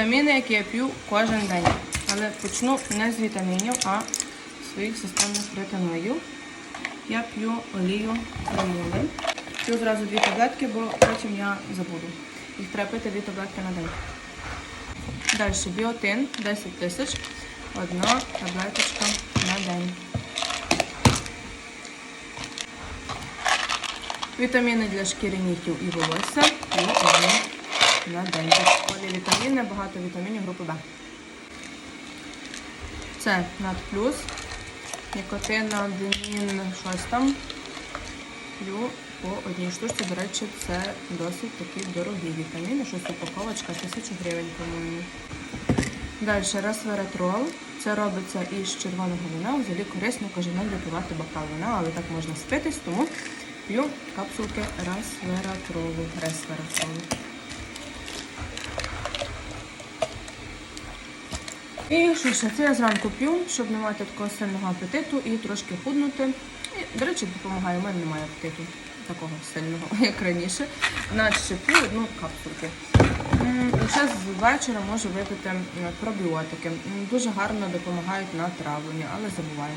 Вітаміни, які я п'ю кожен день. Але почну не з вітамінів, а з своїх системних ретиноїдів. Я п'ю олію трамули. П'ю зразу дві таблетки, бо потім я забуду. Їх треба пити дві таблетки на день. Далі біотин 10 тисяч. Одна таблеточка на день. Вітаміни для шкіри нігтів і волосся. І на день. Тут полівітаміни, багато вітамінів групи Б. Це надплюс. Нікотин, аденін, щось там. П'ю по одній штучці. До речі, це досить такі дорогі вітаміни. Щось упаковочка, тисячу гривень, по-моєму. Далі resveratrol. Це робиться із червоного вина. Взагалі корисно кожен день випивати бокал вина, але так можна спитись, тому п'ю капсулки resveratrolу. Resveratrolу. І що ще? Це я зранку п'ю, щоб не мати такого сильного апетиту і трошки худнути. І, до речі, допомагає, у мене немає апетиту такого сильного, як раніше. Наче п'ю одну капсулки. І ще з вечора можу випити пробіотики. Дуже гарно допомагають на травлення, але забуваю.